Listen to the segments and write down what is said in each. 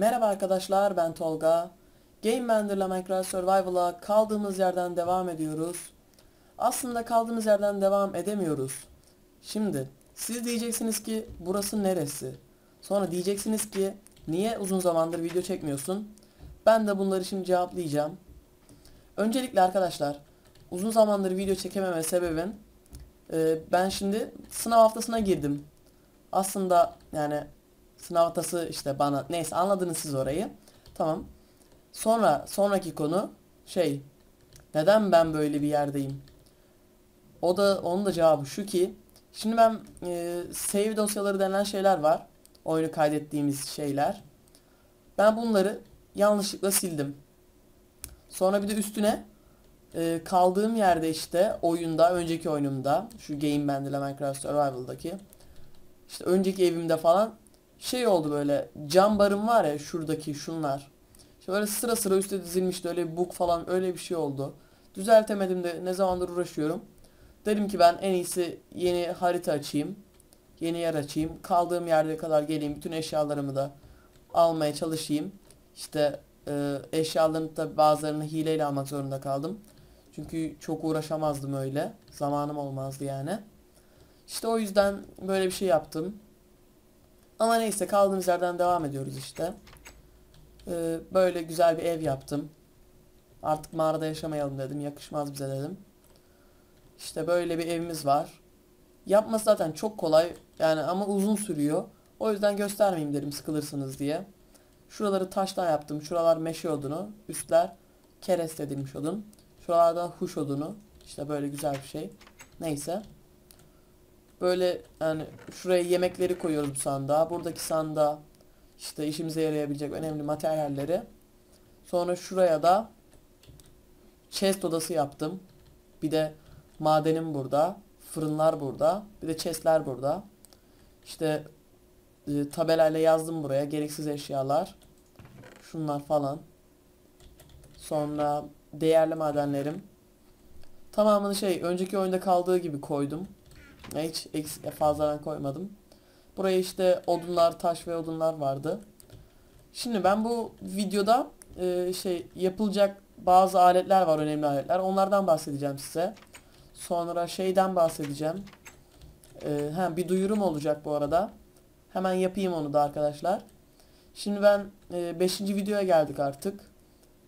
Merhaba arkadaşlar ben Tolga. Game Bender'la Minecraft Survival'a kaldığımız yerden devam ediyoruz. Aslında kaldığımız yerden devam edemiyoruz. Şimdi siz diyeceksiniz ki burası neresi? Sonra diyeceksiniz ki niye uzun zamandır video çekmiyorsun? Ben de bunları şimdi cevaplayacağım. Öncelikle arkadaşlar uzun zamandır video çekememe sebebim e, ben şimdi sınav haftasına girdim. Aslında yani sınav haftası işte bana neyse anladınız siz orayı. Tamam. Sonra sonraki konu şey neden ben böyle bir yerdeyim? O da onun da cevabı şu ki şimdi ben e, save dosyaları denilen şeyler var. Oyunu kaydettiğimiz şeyler. Ben bunları yanlışlıkla sildim. Sonra bir de üstüne e, kaldığım yerde işte oyunda, önceki oyunumda şu Game Band ile Minecraft Survival'daki işte önceki evimde falan şey oldu böyle cam barım var ya şuradaki şunlar. İşte böyle sıra sıra üstte dizilmişti öyle bir bug falan öyle bir şey oldu. Düzeltemedim de ne zamandır uğraşıyorum. Dedim ki ben en iyisi yeni harita açayım. Yeni yer açayım. Kaldığım yerde kadar geleyim. Bütün eşyalarımı da almaya çalışayım. İşte e, eşyalarını da bazılarını hileyle almak zorunda kaldım. Çünkü çok uğraşamazdım öyle. Zamanım olmazdı yani. İşte o yüzden böyle bir şey yaptım. Ama neyse kaldığımız yerden devam ediyoruz işte. Ee, böyle güzel bir ev yaptım. Artık mağarada yaşamayalım dedim. Yakışmaz bize dedim. İşte böyle bir evimiz var. Yapması zaten çok kolay. Yani ama uzun sürüyor. O yüzden göstermeyeyim dedim sıkılırsınız diye. Şuraları taştan yaptım. Şuralar meşe odunu. Üstler kereste edilmiş odun. Şuralarda huş odunu. İşte böyle güzel bir şey. Neyse. Böyle yani şuraya yemekleri koyuyoruz bu sandığa. Buradaki sandığa işte işimize yarayabilecek önemli materyalleri. Sonra şuraya da chest odası yaptım. Bir de madenim burada. Fırınlar burada. Bir de chestler burada. İşte e, tabelayla yazdım buraya. Gereksiz eşyalar. Şunlar falan. Sonra değerli madenlerim. Tamamını şey önceki oyunda kaldığı gibi koydum. Hiç eksik fazladan koymadım. Buraya işte odunlar, taş ve odunlar vardı. Şimdi ben bu videoda e, şey yapılacak bazı aletler var, önemli aletler. Onlardan bahsedeceğim size. Sonra şeyden bahsedeceğim. E, ha, bir duyurum olacak bu arada. Hemen yapayım onu da arkadaşlar. Şimdi ben 5. E, videoya geldik artık.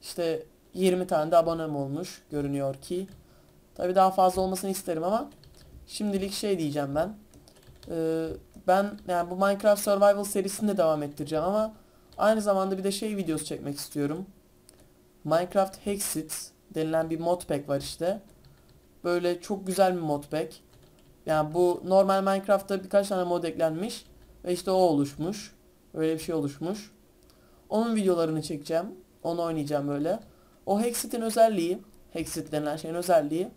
İşte 20 tane de abonem olmuş görünüyor ki. Tabi daha fazla olmasını isterim ama şimdilik şey diyeceğim ben. Ee, ben yani bu Minecraft Survival serisini de devam ettireceğim ama aynı zamanda bir de şey videosu çekmek istiyorum. Minecraft Hexit denilen bir modpack var işte. Böyle çok güzel bir modpack. Yani bu normal Minecraft'ta birkaç tane mod eklenmiş ve işte o oluşmuş. Öyle bir şey oluşmuş. Onun videolarını çekeceğim. Onu oynayacağım böyle. O Hexit'in özelliği, Hexit denilen şeyin özelliği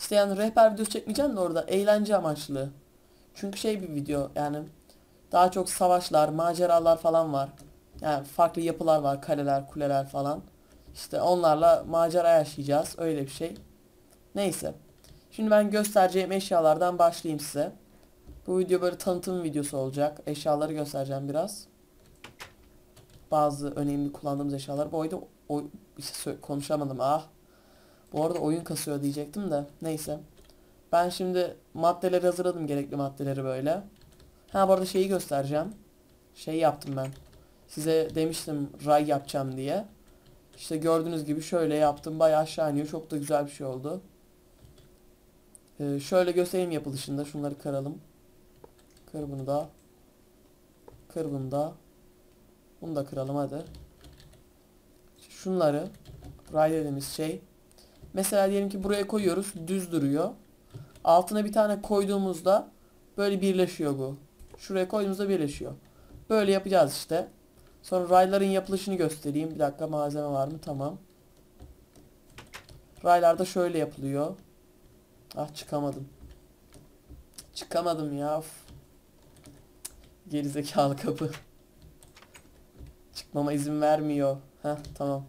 işte yani rehber videosu çekmeyeceğim de orada eğlence amaçlı. Çünkü şey bir video yani daha çok savaşlar, maceralar falan var. Yani farklı yapılar var, kaleler, kuleler falan. İşte onlarla macera yaşayacağız. Öyle bir şey. Neyse. Şimdi ben göstereceğim eşyalardan başlayayım size. Bu video böyle tanıtım videosu olacak. Eşyaları göstereceğim biraz. Bazı önemli kullandığımız eşyalar. Bu oyunda o, işte konuşamadım ah. Bu arada oyun kasıyor diyecektim de. Neyse. Ben şimdi maddeleri hazırladım gerekli maddeleri böyle. Ha bu arada şeyi göstereceğim. Şey yaptım ben. Size demiştim ray yapacağım diye. İşte gördüğünüz gibi şöyle yaptım. Bayağı aşağı. Çok da güzel bir şey oldu. Ee, şöyle göstereyim yapılışında. Şunları kıralım. Kır bunu da. Kır bunu da. Bunu da kıralım hadi. Şunları ray dediğimiz şey Mesela diyelim ki buraya koyuyoruz. Düz duruyor. Altına bir tane koyduğumuzda böyle birleşiyor bu. Şuraya koyduğumuzda birleşiyor. Böyle yapacağız işte. Sonra rayların yapılışını göstereyim. Bir dakika malzeme var mı? Tamam. Raylar da şöyle yapılıyor. Ah çıkamadım. Çıkamadım ya. Gerizekalı kapı. Çıkmama izin vermiyor. Heh tamam.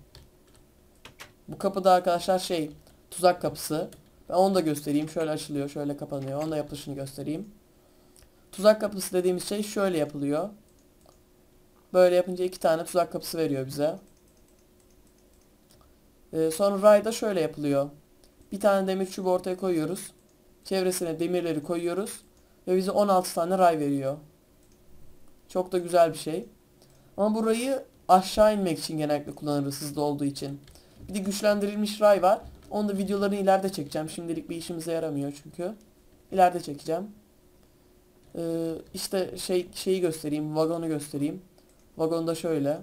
Bu kapıda arkadaşlar şey tuzak kapısı. Ben onu da göstereyim. Şöyle açılıyor, şöyle kapanıyor. Onu da yapılışını göstereyim. Tuzak kapısı dediğimiz şey şöyle yapılıyor. Böyle yapınca iki tane tuzak kapısı veriyor bize. Ee, sonra rayda şöyle yapılıyor. Bir tane demir çubuğu ortaya koyuyoruz. Çevresine demirleri koyuyoruz. Ve bize 16 tane ray veriyor. Çok da güzel bir şey. Ama burayı aşağı inmek için genellikle kullanırız hızlı olduğu için. Bir güçlendirilmiş ray var. Onu da videolarını ileride çekeceğim. Şimdilik bir işimize yaramıyor çünkü. İleride çekeceğim. Ee, işte şey şeyi göstereyim. Vagonu göstereyim. Vagonda şöyle.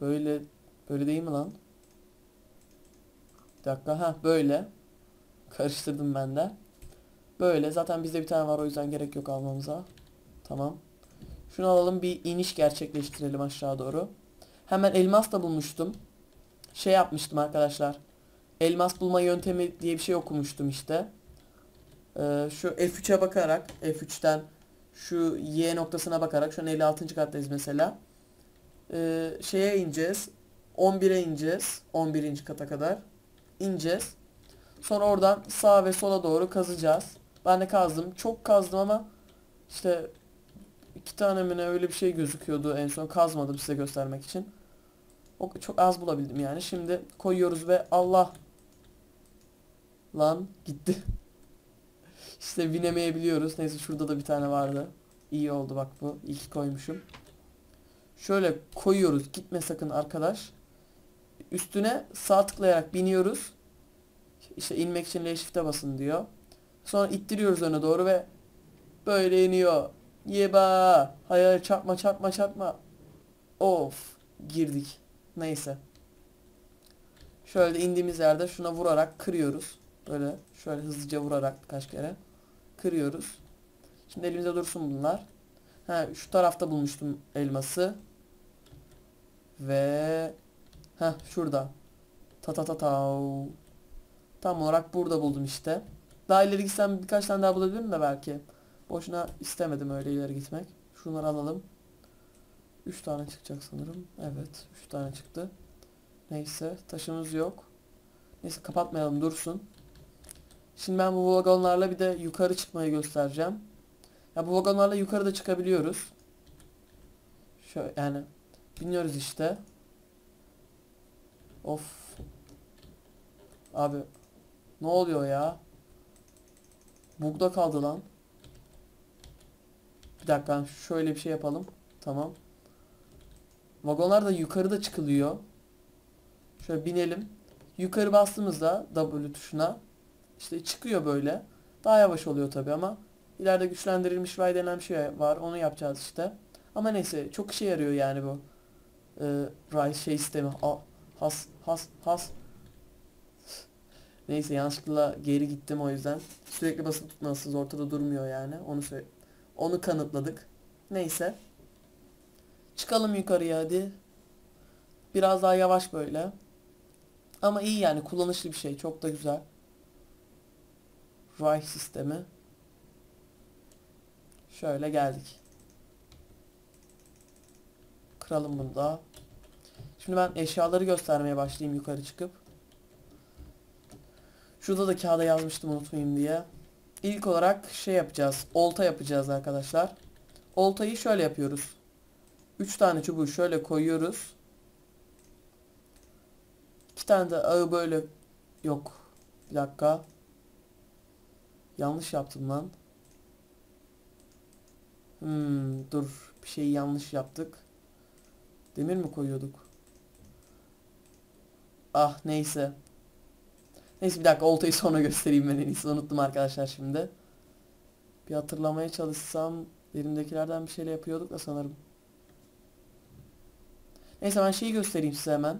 Böyle böyle değil mi lan? Bir dakika ha böyle. Karıştırdım ben de. Böyle zaten bizde bir tane var o yüzden gerek yok almamıza. Tamam. Şunu alalım bir iniş gerçekleştirelim aşağı doğru. Hemen elmas da bulmuştum. Şey yapmıştım arkadaşlar. Elmas bulma yöntemi diye bir şey okumuştum işte. Ee, şu F3'e bakarak F3'ten şu Y noktasına bakarak şu an 56. kattayız mesela. Ee, şeye ineceğiz. 11'e ineceğiz. 11. kata kadar. ineceğiz. Sonra oradan sağa ve sola doğru kazacağız. Ben de kazdım. Çok kazdım ama işte iki tane öyle bir şey gözüküyordu en son. Kazmadım size göstermek için. O çok az bulabildim yani. Şimdi koyuyoruz ve Allah lan gitti. işte binemeyebiliyoruz. Neyse şurada da bir tane vardı. İyi oldu bak bu. Ki koymuşum. Şöyle koyuyoruz. Gitme sakın arkadaş. Üstüne sağ tıklayarak biniyoruz. İşte inmek için L shift'e basın diyor. Sonra ittiriyoruz öne doğru ve böyle iniyor. Yeba. Hayır çarpma çarpma çarpma. Of. Girdik. Neyse. Şöyle indiğimiz yerde şuna vurarak kırıyoruz. Böyle şöyle hızlıca vurarak birkaç kere kırıyoruz. Şimdi elimizde dursun bunlar. Ha şu tarafta bulmuştum elması. Ve ha şurada. Ta ta ta ta. Tam olarak burada buldum işte. Daha ileri gitsem birkaç tane daha bulabilirim de belki. Boşuna istemedim öyle ileri gitmek. Şunları alalım. 3 tane çıkacak sanırım. Evet 3 tane çıktı. Neyse taşımız yok. Neyse kapatmayalım dursun. Şimdi ben bu vagonlarla bir de yukarı çıkmayı göstereceğim. Ya bu vagonlarla yukarıda çıkabiliyoruz. Şöyle yani biniyoruz işte. Of. Abi ne oluyor ya? Bugda kaldı lan. Bir dakika şöyle bir şey yapalım. Tamam. Vagonlar da yukarıda çıkılıyor. Şöyle binelim. Yukarı bastığımızda W tuşuna işte çıkıyor böyle. Daha yavaş oluyor tabi ama ileride güçlendirilmiş ray denen bir şey var. Onu yapacağız işte. Ama neyse çok işe yarıyor yani bu. Ee, ray şey sistemi. A, has has has. Neyse yanlışlıkla geri gittim o yüzden. Sürekli basıp tutmalısınız ortada durmuyor yani. Onu söyle. Onu kanıtladık. Neyse. Çıkalım yukarıya hadi. Biraz daha yavaş böyle. Ama iyi yani kullanışlı bir şey. Çok da güzel. Ray sistemi. Şöyle geldik. Kıralım bunu da. Şimdi ben eşyaları göstermeye başlayayım yukarı çıkıp. Şurada da kağıda yazmıştım unutmayayım diye. İlk olarak şey yapacağız. Olta yapacağız arkadaşlar. Oltayı şöyle yapıyoruz. 3 tane çubuğu şöyle koyuyoruz. 2 tane de ağı böyle yok. Bir dakika. Yanlış yaptım lan. Hmm, dur. Bir şeyi yanlış yaptık. Demir mi koyuyorduk? Ah neyse. Neyse bir dakika oltayı sonra göstereyim ben en iyisi. Unuttum arkadaşlar şimdi. Bir hatırlamaya çalışsam elimdekilerden bir şeyle yapıyorduk da sanırım. Neyse ben şeyi göstereyim size hemen.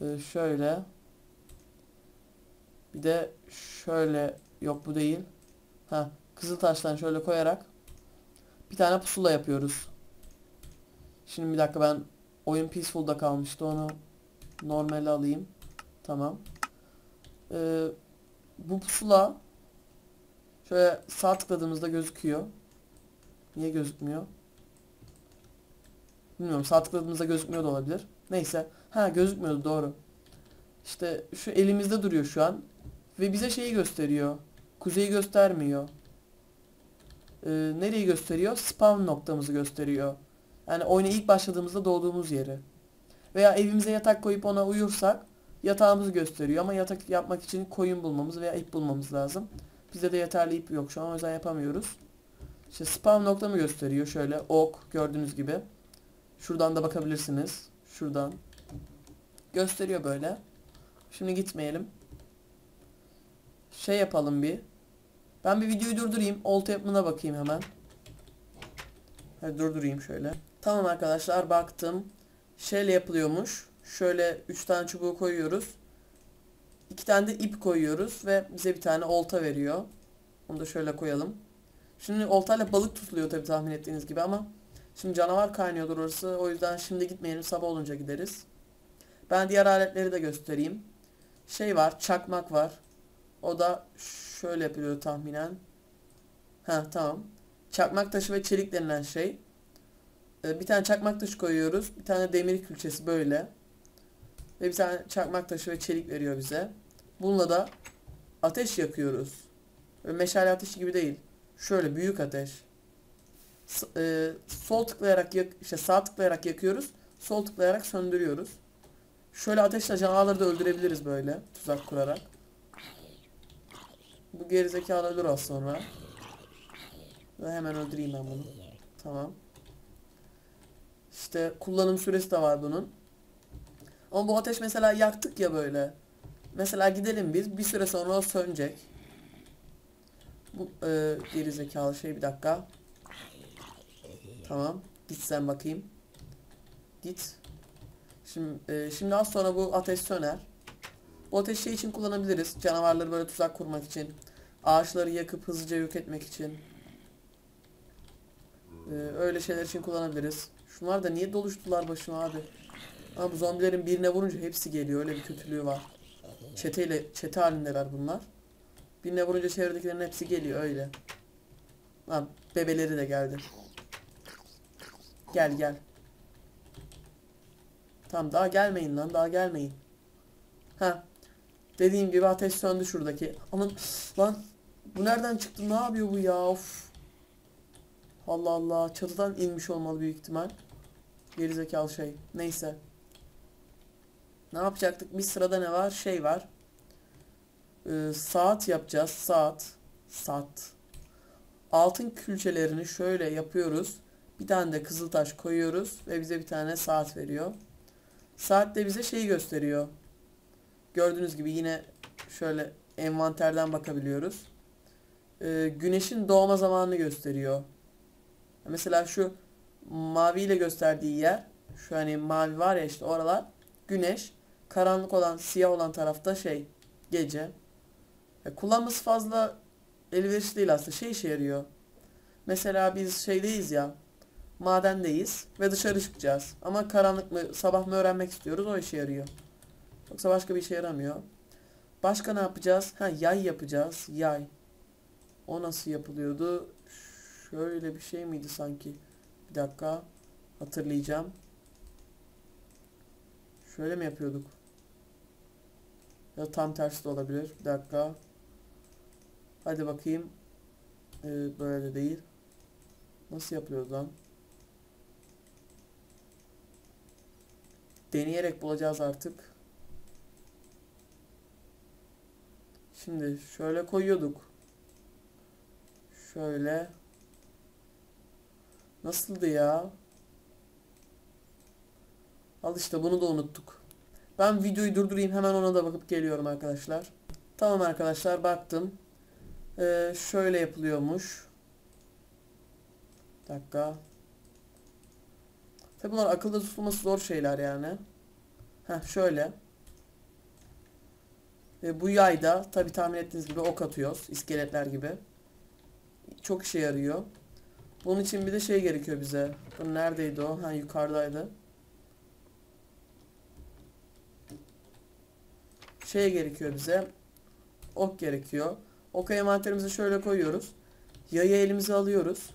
Ee, şöyle. Bir de şöyle yok bu değil. Ha kızıl taştan şöyle koyarak bir tane pusula yapıyoruz. Şimdi bir dakika ben oyun peaceful'da kalmıştı onu normale alayım. Tamam. Ee, bu pusula şöyle sağ tıkladığımızda gözüküyor. Niye gözükmüyor? Bilmiyorum sağ tıkladığımızda gözükmüyor da olabilir. Neyse. Ha gözükmüyordu doğru. İşte şu elimizde duruyor şu an. Ve bize şeyi gösteriyor. Kuzeyi göstermiyor. e, nereyi gösteriyor? Spawn noktamızı gösteriyor. Yani oyuna ilk başladığımızda doğduğumuz yeri. Veya evimize yatak koyup ona uyursak yatağımızı gösteriyor ama yatak yapmak için koyun bulmamız veya ip bulmamız lazım. Bizde de yeterli ip yok şu an o yüzden yapamıyoruz. İşte spawn noktamı gösteriyor şöyle ok gördüğünüz gibi. Şuradan da bakabilirsiniz. Şuradan. Gösteriyor böyle. Şimdi gitmeyelim. Şey yapalım bir. Ben bir videoyu durdurayım. Olta yapımına bakayım hemen. Hadi durdurayım şöyle. Tamam arkadaşlar baktım. Şeyle yapılıyormuş. Şöyle 3 tane çubuğu koyuyoruz. 2 tane de ip koyuyoruz ve bize bir tane olta veriyor. Onu da şöyle koyalım. Şimdi oltayla balık tutuluyor tabi tahmin ettiğiniz gibi ama şimdi canavar kaynıyordur orası. O yüzden şimdi gitmeyelim sabah olunca gideriz. Ben diğer aletleri de göstereyim. Şey var çakmak var. O da şöyle yapılıyor tahminen. Ha tamam. Çakmak taşı ve çelik denilen şey. Ee, bir tane çakmak taşı koyuyoruz. Bir tane demir külçesi böyle. Ve bir tane çakmak taşı ve çelik veriyor bize. Bununla da ateş yakıyoruz. Ve meşale ateşi gibi değil. Şöyle büyük ateş. E, sol tıklayarak yak işte sağ tıklayarak yakıyoruz. Sol tıklayarak söndürüyoruz. Şöyle ateşle canavarları da öldürebiliriz böyle tuzak kurarak. Bu gerizekalı ölür az sonra. Ve hemen öldüreyim ben bunu. Tamam. İşte kullanım süresi de var bunun. Ama bu ateş mesela yaktık ya böyle. Mesela gidelim biz. Bir süre sonra o sönecek. Bu e, gerizekalı şey bir dakika. Tamam. Git sen bakayım. Git. Şimdi, e, şimdi az sonra bu ateş söner. Bu ateş şey için kullanabiliriz. Canavarları böyle tuzak kurmak için. Ağaçları yakıp hızlıca yok etmek için. Ee, öyle şeyler için kullanabiliriz. Şunlar da niye doluştular başıma abi? Ama bu zombilerin birine vurunca hepsi geliyor. Öyle bir kötülüğü var. Çeteyle, çete halindeler bunlar. Birine vurunca çevredekilerin hepsi geliyor öyle. Ha, bebeleri de geldi. Gel gel. Tamam daha gelmeyin lan daha gelmeyin. Ha. Dediğim gibi ateş söndü şuradaki. Aman lan bu nereden çıktı? Ne yapıyor bu ya? Of. Allah Allah. Çatıdan inmiş olmalı büyük ihtimal. Gerizekalı şey. Neyse. Ne yapacaktık? Bir sırada ne var? Şey var. Ee, saat yapacağız. Saat. Saat. Altın külçelerini şöyle yapıyoruz. Bir tane de kızıltaş koyuyoruz. Ve bize bir tane saat veriyor. Saat de bize şeyi gösteriyor. Gördüğünüz gibi yine şöyle envanterden bakabiliyoruz. Ee, güneşin doğma zamanını gösteriyor. Mesela şu mavi ile gösterdiği yer şu hani mavi var ya işte oralar güneş karanlık olan siyah olan tarafta şey gece e, kullanması fazla elverişli değil aslında şey işe yarıyor mesela biz şeydeyiz ya madendeyiz ve dışarı çıkacağız ama karanlık mı sabah mı öğrenmek istiyoruz o işe yarıyor yoksa başka bir işe yaramıyor başka ne yapacağız ha yay yapacağız yay o nasıl yapılıyordu Şöyle bir şey miydi sanki? Bir dakika. Hatırlayacağım. Şöyle mi yapıyorduk? Ya tam tersi de olabilir. Bir dakika. Hadi bakayım. Ee, böyle de değil. Nasıl yapıyoruz lan? Deneyerek bulacağız artık. Şimdi şöyle koyuyorduk. Şöyle. Nasıldı ya? Al işte bunu da unuttuk. Ben videoyu durdurayım hemen ona da bakıp geliyorum arkadaşlar. Tamam arkadaşlar baktım. Ee, şöyle yapılıyormuş. Bir dakika. Tabi bunlar akılda tutulması zor şeyler yani. Heh şöyle. Ve bu yayda tabi tahmin ettiğiniz gibi ok atıyoruz. iskeletler gibi. Çok işe yarıyor. Bunun için bir de şey gerekiyor bize. Bu neredeydi o? Ha yukarıdaydı. Şey gerekiyor bize. Ok gerekiyor. Ok envanterimizi şöyle koyuyoruz. Yayı elimize alıyoruz.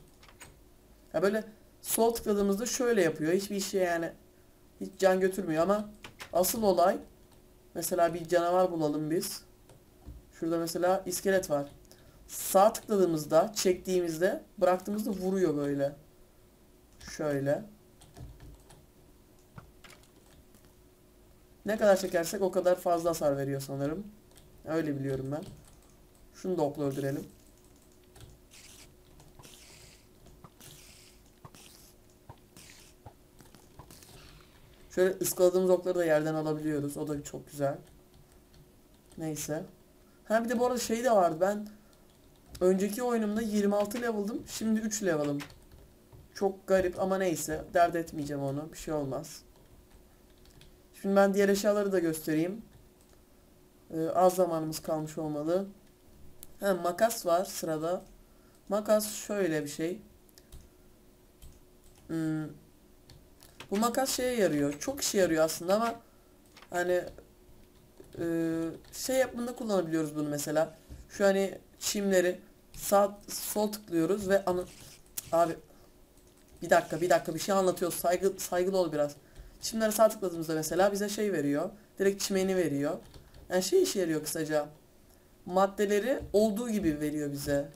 Ya böyle sol tıkladığımızda şöyle yapıyor. Hiçbir işe yani hiç can götürmüyor ama asıl olay mesela bir canavar bulalım biz. Şurada mesela iskelet var. sağ tıkladığımızda, çektiğimizde, bıraktığımızda vuruyor böyle. Şöyle. Ne kadar çekersek o kadar fazla hasar veriyor sanırım. Öyle biliyorum ben. Şunu da okla öldürelim. Şöyle ıskaladığımız okları da yerden alabiliyoruz. O da çok güzel. Neyse. Ha bir de bu arada şey de vardı. Ben önceki oyunumda 26 level'dım. Şimdi 3 level'ım. Çok garip ama neyse. Dert etmeyeceğim onu. Bir şey olmaz. Şimdi ben diğer eşyaları da göstereyim. Ee, az zamanımız kalmış olmalı. Ha, makas var sırada. Makas şöyle bir şey. Hmm. Bu makas şeye yarıyor. Çok işe yarıyor aslında ama hani e, şey yapımında kullanabiliyoruz bunu mesela. Şu hani çimleri sağ sol tıklıyoruz ve anı abi bir dakika bir dakika bir şey anlatıyoruz. Saygı saygılı ol biraz. Çimlere sağ tıkladığımızda mesela bize şey veriyor. Direkt çimeni veriyor. Yani şey işe yarıyor kısaca. Maddeleri olduğu gibi veriyor bize.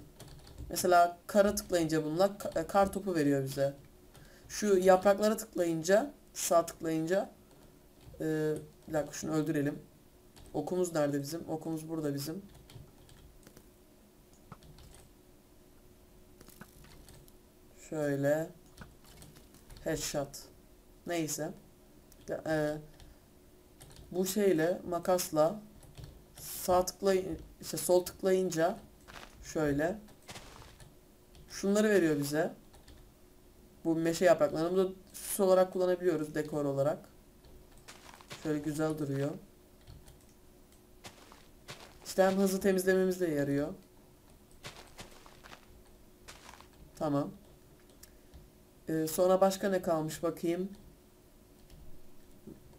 Mesela kara tıklayınca bununla ka- kar topu veriyor bize. Şu yapraklara tıklayınca, sağ tıklayınca e, bir dakika şunu öldürelim. Okumuz nerede bizim? Okumuz burada bizim. Şöyle headshot. Neyse. Ya, e, bu şeyle makasla sağ tıklayın işte sol tıklayınca şöyle şunları veriyor bize. Bu meşe yapraklarını da süs olarak kullanabiliyoruz dekor olarak. Şöyle güzel duruyor. İşte hem hızlı temizlememiz de yarıyor. Tamam. Ee, sonra başka ne kalmış bakayım.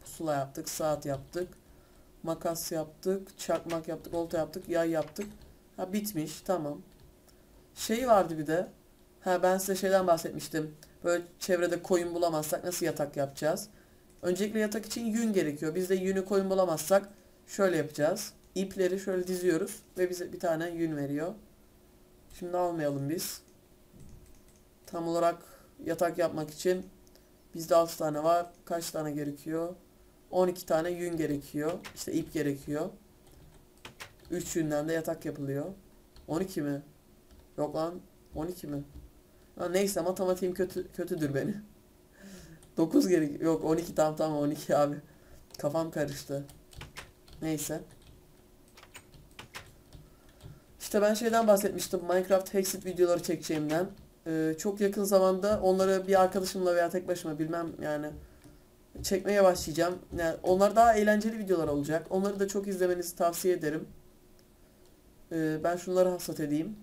Pusula yaptık, saat yaptık. Makas yaptık, çakmak yaptık, olta yaptık, yay yaptık. Ha bitmiş, tamam. Şey vardı bir de. Ha ben size şeyden bahsetmiştim. Böyle çevrede koyun bulamazsak nasıl yatak yapacağız? Öncelikle yatak için yün gerekiyor. Biz de yünü koyun bulamazsak şöyle yapacağız. İpleri şöyle diziyoruz ve bize bir tane yün veriyor. Şimdi almayalım biz. Tam olarak yatak yapmak için bizde 6 tane var. Kaç tane gerekiyor? 12 tane yün gerekiyor. İşte ip gerekiyor. 3 yünden de yatak yapılıyor. 12 mi? Yok lan 12 mi? Ha, neyse matematiğim kötü kötüdür beni. 9 gerek yok 12 tamam tamam 12 abi. Kafam karıştı. Neyse. İşte ben şeyden bahsetmiştim. Minecraft Hexit videoları çekeceğimden. Ee, çok yakın zamanda onları bir arkadaşımla veya tek başıma bilmem yani çekmeye başlayacağım. Yani onlar daha eğlenceli videolar olacak. Onları da çok izlemenizi tavsiye ederim. Ee, ben şunları hasat edeyim.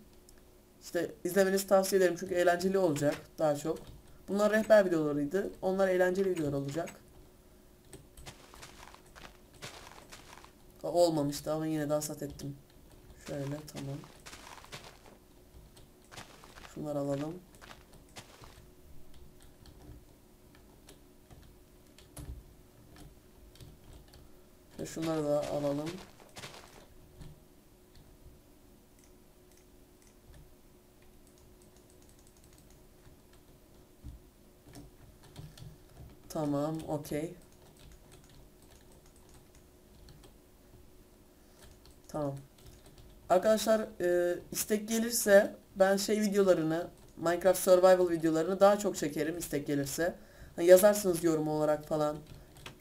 İşte izlemenizi tavsiye ederim çünkü eğlenceli olacak daha çok. Bunlar rehber videolarıydı. Onlar eğlenceli videolar olacak. Olmamıştı ama yine de hasat ettim. Şöyle tamam. Şunları alalım. Ve şunları da alalım. Tamam, okey. Tamam. Arkadaşlar e, istek gelirse ben şey videolarını Minecraft Survival videolarını daha çok çekerim istek gelirse. Hani yazarsınız yorum olarak falan.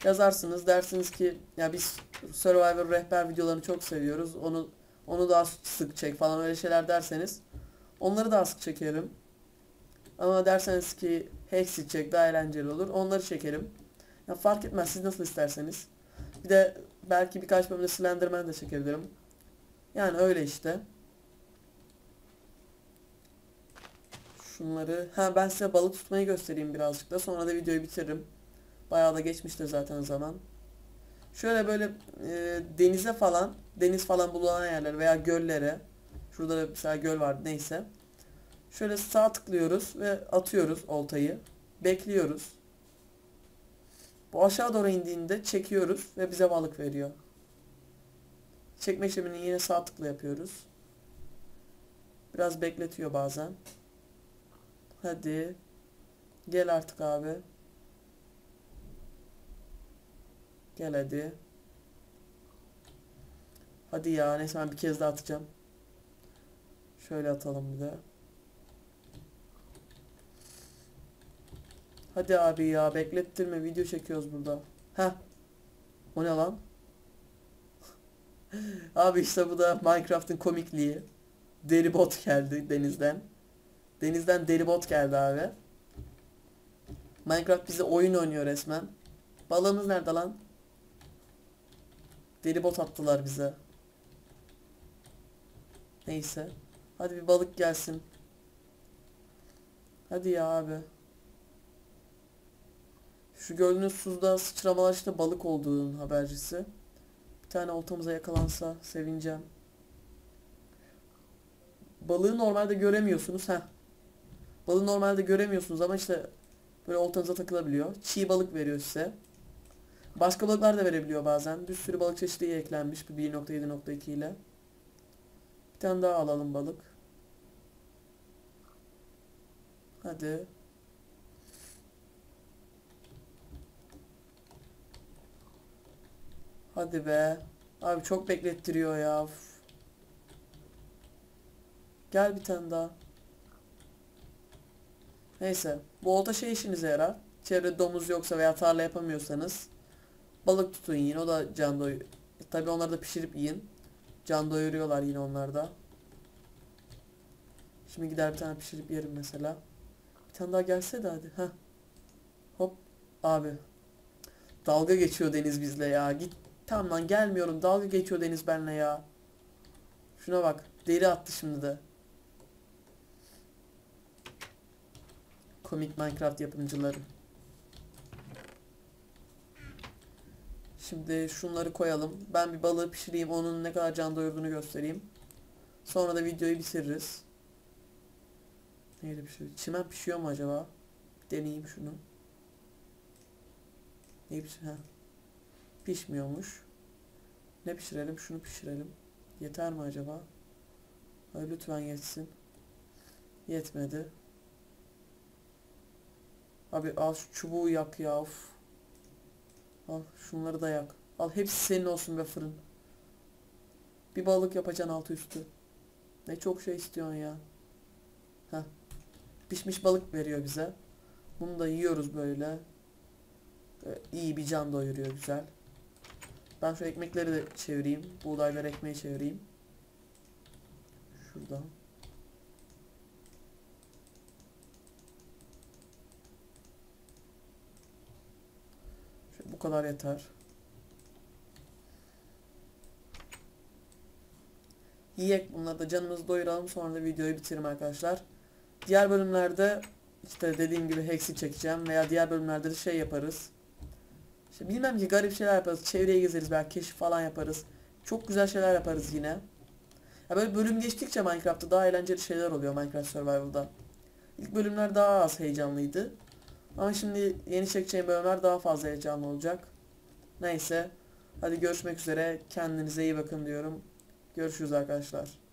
Yazarsınız dersiniz ki ya biz Survivor rehber videolarını çok seviyoruz. Onu onu daha sık çek falan öyle şeyler derseniz onları daha sık çekerim. Ama derseniz ki Hexit çek daha eğlenceli olur. Onları çekerim. Ya fark etmez siz nasıl isterseniz. Bir de belki birkaç bölümde Slenderman de çekebilirim. Yani öyle işte. Şunları... Ha ben size balık tutmayı göstereyim birazcık da. Sonra da videoyu bitiririm. Bayağı da geçmiştir zaten zaman. Şöyle böyle e, denize falan, deniz falan bulunan yerler veya göllere. Şurada da mesela göl var neyse. Şöyle sağ tıklıyoruz ve atıyoruz oltayı. Bekliyoruz. Bu aşağı doğru indiğinde çekiyoruz ve bize balık veriyor. Çekme işlemini yine sağ tıkla yapıyoruz. Biraz bekletiyor bazen. Hadi. Gel artık abi. Gel hadi. Hadi ya neyse ben bir kez daha atacağım. Şöyle atalım bir de. Hadi abi ya beklettirme video çekiyoruz burada. Heh. O ne lan? abi işte bu da Minecraft'ın komikliği. Deri bot geldi denizden. Denizden deri bot geldi abi. Minecraft bize oyun oynuyor resmen. Balığımız nerede lan? Deri bot attılar bize. Neyse. Hadi bir balık gelsin. Hadi ya abi. Şu gördüğünüz suda sıçramalar işte balık olduğunun habercisi. Bir tane oltamıza yakalansa sevineceğim. Balığı normalde göremiyorsunuz. Heh. Balığı normalde göremiyorsunuz ama işte böyle oltanıza takılabiliyor. Çiğ balık veriyor size. Başka balıklar da verebiliyor bazen. Bir sürü balık çeşidi eklenmiş bu 1.7.2 ile. Bir tane daha alalım balık. Hadi. Hadi be. Abi çok beklettiriyor ya. Gel bir tane daha. Neyse. Bu olta şey işinize yarar. Çevrede domuz yoksa veya tarla yapamıyorsanız balık tutun yiyin. O da can doy. Tabi onları da pişirip yiyin. Can doyuruyorlar yine onlar da. Şimdi gider bir tane pişirip yerim mesela. Bir tane daha gelse de hadi. Heh. Hop. Abi. Dalga geçiyor Deniz bizle ya. Git. Tamam lan gelmiyorum. Dalga geçiyor Deniz benle ya. Şuna bak. Deri attı şimdi de. Komik Minecraft yapımcıları. Şimdi şunları koyalım. Ben bir balığı pişireyim. Onun ne kadar can doyurduğunu göstereyim. Sonra da videoyu bitiririz. Neydi pişiyor? Çimen pişiyor mu acaba? Deneyeyim şunu. Ne pişiyor? Pişmiyormuş. Ne pişirelim? Şunu pişirelim. Yeter mi acaba? Ay lütfen yetsin. Yetmedi. Abi al şu çubuğu yak ya of. Al şunları da yak. Al hepsi senin olsun be fırın. Bir balık yapacaksın altı üstü. Ne çok şey istiyorsun ya. Heh. Pişmiş balık veriyor bize. Bunu da yiyoruz böyle. Böyle iyi bir can doyuruyor güzel. Ben şu ekmekleri de çevireyim. Buğdayları ekmeğe çevireyim. Şuradan. Şöyle bu kadar yeter. Yiyek bunları da canımızı doyuralım sonra da videoyu bitirelim arkadaşlar. Diğer bölümlerde işte dediğim gibi Hex'i çekeceğim veya diğer bölümlerde de şey yaparız. İşte bilmem ki garip şeyler yaparız. Çevreye gezeriz belki keşif falan yaparız. Çok güzel şeyler yaparız yine. Ya böyle bölüm geçtikçe Minecraft'ta daha eğlenceli şeyler oluyor Minecraft Survival'da. İlk bölümler daha az heyecanlıydı. Ama şimdi yeni çekeceğim bölümler daha fazla heyecanlı olacak. Neyse. Hadi görüşmek üzere. Kendinize iyi bakın diyorum. Görüşürüz arkadaşlar.